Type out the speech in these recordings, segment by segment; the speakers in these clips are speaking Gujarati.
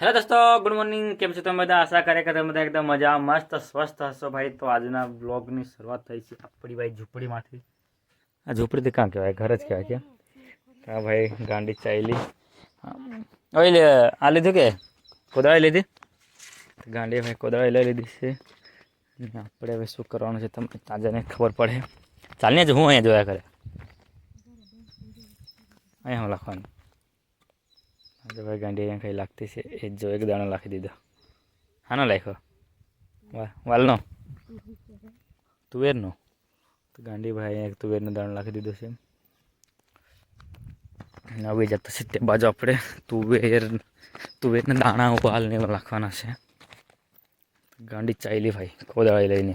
હેલો દોસ્તો, ગુડ મોર્નિંગ. કેમ છો તમે બધા? આશા કરે કે તમે બધા એકદમ મજા મસ્ત, સ્વસ્થ હશો ભાઈ. તો આજના બ્લોગની શરૂઆત થઈ છે આપણી ભાઈ ઝૂંપડીમાંથી. આ ઝૂંપડી તો ક્યાં કહેવાય? ઘર જ કહેવાય કે. હા ભાઈ ગાંડી ચાલી ઓઈ લે, આ લીધું કે? કોદાળી લીધી? ગાંડી ભાઈ કોદાળી લઈ લીધી છે. આપણે હવે શું કરવાનું છે તમને તાજાને ખબર પડે. ચાલને જ હું અહીંયા જોયા કરે. અહીંયા હું લખવાનું. આજે ભાઈ ગાંડી કંઈ લાગતી છે એ જો એક દાણો લાખી દીધો હાનો લાખ્યો વાહ વાલનો તુવેરનો તો ગાંડી ભાઈ અહીંયા એક તુવેરનો દાણો લાખી દીધો છે નવી જતો છે તે બાજુ આપણે તુવેર તુવેરના દાણા વાલને ને એવા લાખવાના છે ગાંડી ચાલી ભાઈ કોદાળી લઈને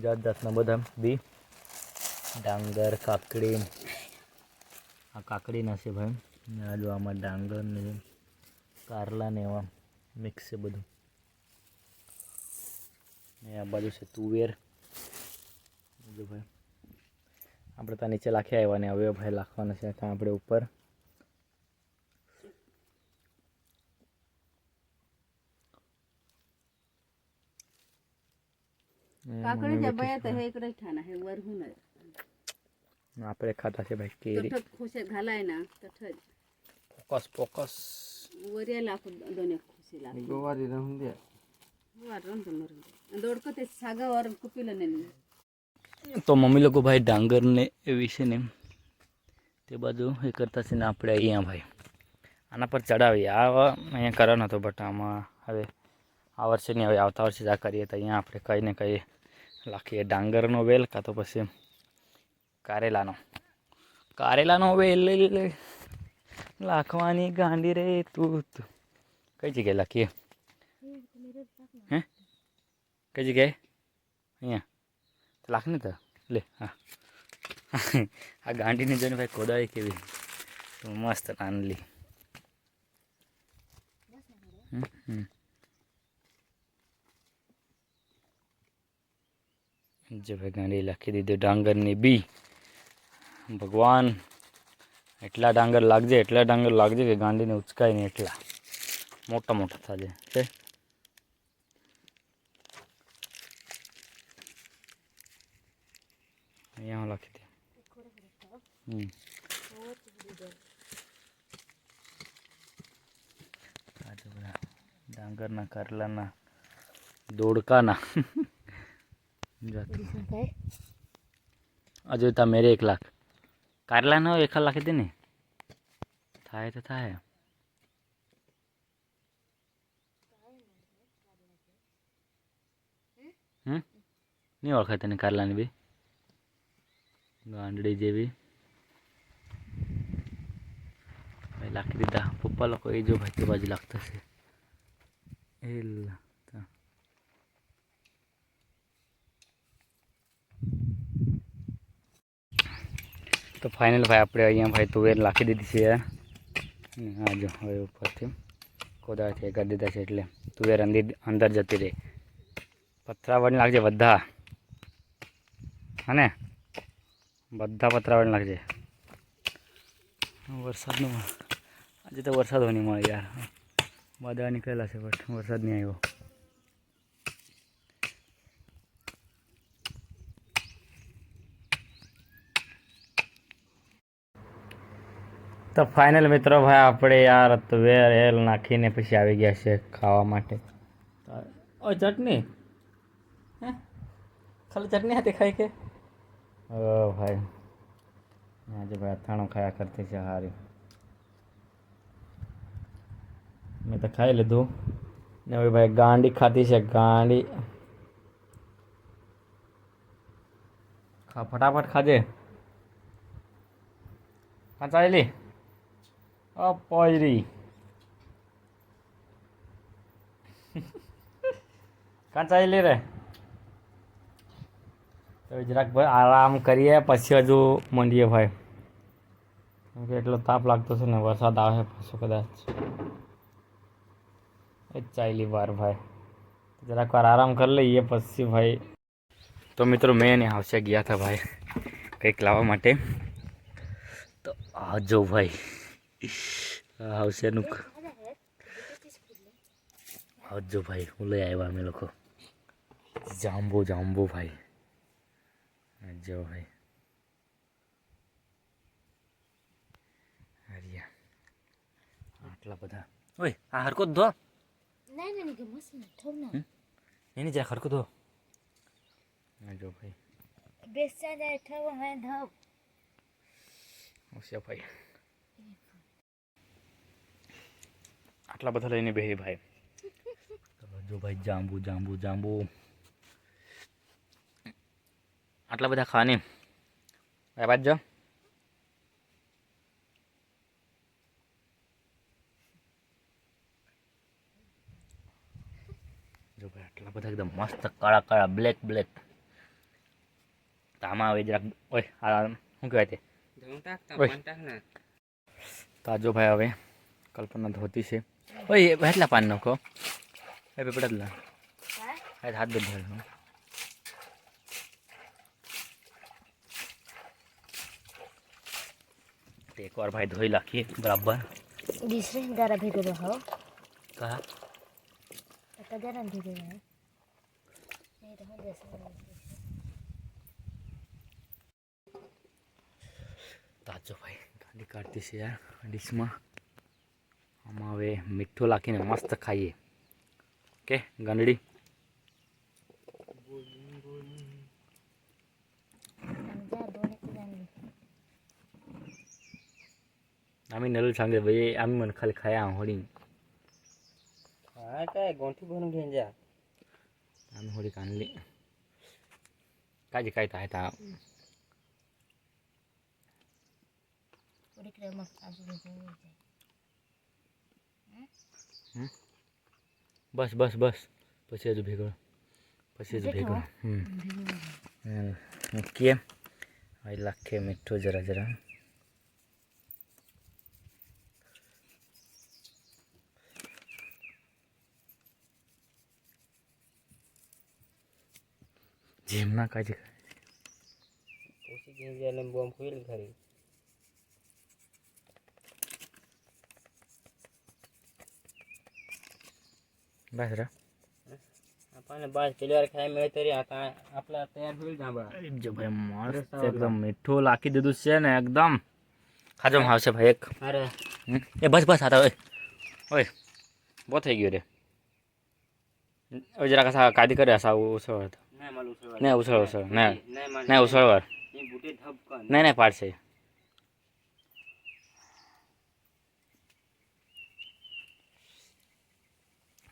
જાત જાતના બધા બી. ડાંગર, કાકડી. આ કાકડીના છે ભાઈ. આ જો આમાં ડાંગર ને કારલા ને એવા મિક્સ છે બધું. ને આ બાજુ છે તુવેર. જો ભાઈ. આપણે ત્યાં નીચે લાખી આવ્યા ને હવે ભાઈ લાખવાના છે. ત્યાં આપણે ઉપર ને काकडीच्या बया तर हे इकडे ठाण आहे वरहून आहे. આપણે ખાતા છે ભાઈ કેરી तठत खुशे घालाय ना तठत ફોકસ ફોકસ वर यायला आपण दोन एक खुशी लागते गोवारी राहून द्या वर रंग मरून दोडकं ते सागावर कुपिलं नाही તો મમ્મી લોકો ભાઈ ડાંગરને એ વિશે ને તે બાજુ એ કરતા છે ને આપણે અહીંયા ભાઈ આના પર ચડાવીએ આ વ- અહીંયા કરવાનો હતો બટ આમાં હવે આ વર્ષે નહીં હવે આવતા વર્ષે જ આ કરીએ તો અહીંયા આપણે કંઈ ને કંઈ લાખીએ. ડાંગરનો વેલ કાં તો પછી કારેલાનો. કારેલાનો વેલ લાખવાની ગાંડી રે તું કઈ જગ્યાએ લાખીએ? હે? કઈ જગ્યાએ? અહીંયા. લાખ ને તો. લે હા. આ ગાંડીને જોઈને ભાઈ કોદાળી કેવી. મસ્ત નાનલી હમ, હમ. જો ભાઈ ગાંડી લખી દીધું ડાંગરની બી ભગવાન એટલા ડાંગર લાગજે એટલા ડાંગર લાગજે કે ગાંડીને ઉચકાય નહીં એટલા મોટા મોટા થાજે છે અહીંયા હું લખી દે હમ આ જો બધા ડાંગરના કરલાના દોડકાના જાતું. હજુ તા મેરે એક લાખ કારલાનો એક લાખી દે ને થાય તો થાય હમ નહીં ઓળખાય તને કારલાની બી ગાંડડી જેવી ભાઈ લાખી દીધા પપ્પા લોકો એ જો ભાઈ તે બાજુ લાગતા છે એ તો ફાઇનલ ભાઈ આપણે અહીંયા ભાઈ તુવેર લાખી દીધી છે હા જો, હવે ઉપરથી કોદાળથી કરી દીધા છે એટલે તુવેર અંદર અંદર જતી રહે. પથરાવડ લાગજે બધા. હને? બધા પતરાવડ લાગજે. વરસાદનું આજે તો વરસાદ નહીં મળે યાર. બધા નીકળેલા છે, બટ વરસાદ નહીં આવ્યો. તો ફાઇનલ મિત્રો ભાઈ આપણે યાર વેર એલ નાખીને પછી આવી ગયા છે ખાવા માટે. ઓ ચટણી? હે? ખાલી ચટણી હતી ખાઈ કે? ઓ ભાઈ આજે ભાઈ અથાણું ખાયા કરતી છે હારી. મેં તો ખાઈ લીધું. ને હવે ભાઈ ગાંડી ખાતી છે ગાંડી. ખા ફટાફટ ખાજે. હા ચાલી અ પોયરી કાં ચાલી રે? તો જરાક ભાઈ આરામ કરીએ, પછી હજુ મંડીએ ભાઈ. કે એટલો તાપ લાગતો છે ને, વરસાદ આવે પાછો કદાચ. એ ચાલી વાર ભાઈ. જરાક વાર આરામ કરી લઈએ, પછી ભાઈ. તો મિત્રો, મેં એને આવશે ગયા હતા ભાઈ કંઈક લાવવા માટે. તો આજો ભાઈ. હાઉસેનું હજો ભાઈ હું લઈ આવ્યો અમે લોકો. જાંબો જાંબો ભાઈ. હજો ભાઈ. હરિયા આટલા બધા. ઓય આ હરકત ધો. એની જરાક હરકત ધો. જો ભાઈ. બેસા જાય થવો મેં ધો. ભાઈ. આટલા બધા લઈને બે ભાઈ. જો ભાઈ જાંબુ જાંબુ જાંબુ. આટલા બધા ખાવાની ભાઈ બાદ જો. જો ભાઈ આટલા બધા એકદમ મસ્ત કાળા કાળા બ્લેક બ્લેક તામા આવે હવે જરાક ઓય આ શું કહેવાય તે? તાજો ભાઈ હવે કલ્પના ધોતી છે. ඔය වැටලා පන්නකෝ. ඒ පෙපඩත් ලා. ඈ හත් දෙන්න हो? एक और भाई धोई लाखी बराबर। दूसरे दारा भी तो दे हो कहा पता तो दारा भी तो दे रहा। नहीं रहा ताजो भाई गाड़ी काटती से यार डिस्मा। हमें मीठो लाखी मस्त खाई ओके गंडी आम नल सामने भाई आम मन खाली खाया होली गंठी भर घेन जाए होली कानी काय काय का जी का हम्म? बस बस बस। पची भेग पची भेग मुखिए लखे मिठो जरा जरा। जेमना का जगह कोशिश जेम जाने बम खोल खरी बस रा. आपण बस केल्यावर खाय मिळत तरी आता आपला तयार होईल जांभळा जो भाई मस्त एकदम मिठो लाकी देदू से ना एकदम खाजो भाव से भाई एक अरे ए बस बस आता ओए ओए बहुत है गयो रे ओ जरा कसा कादी करे असा उसळ नाही मला उसळ नाही उसळ उसळ नाही नाही उसळवर नाही नाही पाडसे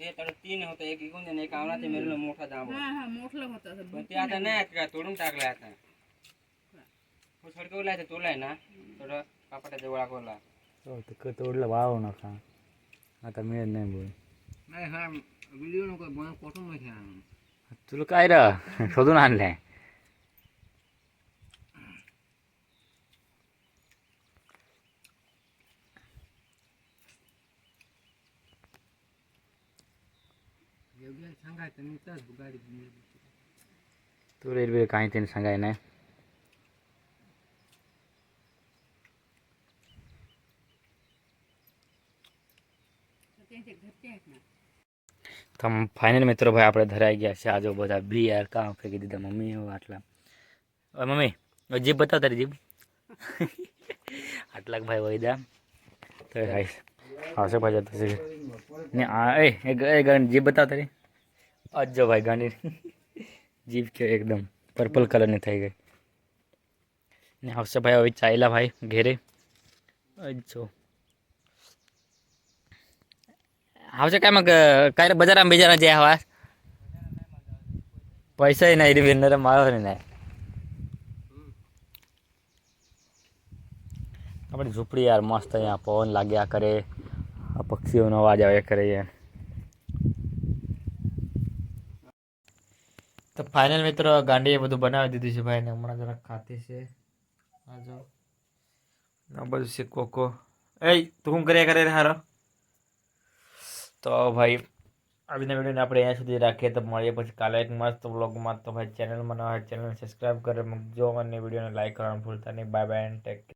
ते तळ तीन होतं एक इकून आणि एक आवळा ते मोठा जांभूळ हा हा ते आता नाही आहेत तोडून टाकलं आता. सडकवला तर तोलाय ना. थोडं कापटाच्या गोळा हो तर तोडलं वाव नका. आता मिळत नाही बोल. नाही हा व्हिडिओ नको कोटून तुला काय रा? शोधून आणलाय. ગયા સંગાય તો નીચા ગાડી તું રેડ બે કાંઈ તેને સંગાય ને તો ત્યાંથી ઘર ક્યાં ના તો ફાઇનલ મિત્રો ભાઈ આપણે ધરાઈ ગયા છે આજુ બધા બી યાર કામ ફેંકી દીધા મમ્મી હવે આટલા હવે મમ્મી હવે જીપ બતાવ તારી જીપ આટલાક ભાઈ વૈદા તો ભાઈ આવશે ભાઈ જતો છે ને આ એ એ ગ- એ ગાંડી જીપ બતાવ તારી અજો ભાઈ ગાંડી જીપ કે એકદમ પર્પલ કલરની થઈ ગઈ ને આવશે ભાઈ હવે ચાલ્યા ભાઈ ઘેરે અજો આવશે काय मग काय रे बजारात बिजारात जे हवा पैसाही नाही रे भेटणार माळवर नाही આપણી ઝૂંપડી યાર મસ્ત અહીંયા પવન લાગ્યા કરે આ પક્ષીઓનો અવાજ આવ્યા કરે છે. તો ફાઇનલ મિત્રો ગાંડીએ બધું બનાવી દીધું છે ભાઈ ને હમણાં જરાક ખાતી છે. આ જો. આ બધું છે કોકો. એ તું શું કર્યા કરે હારો? તો ભાઈ આજના વિડીયોને આપણે અહીંયા સુધી રાખીએ તો મળીએ પછી કાલે એક મસ્ત વ્લોગમાં તો ભાઈ ચેનલમાં ન હોય ચેનલ સબસ્ક્રાઈબ કરે મૂકજો અને વિડીયોને લાઈક કરવાનું ભૂલતા નહીં. Bye bye and take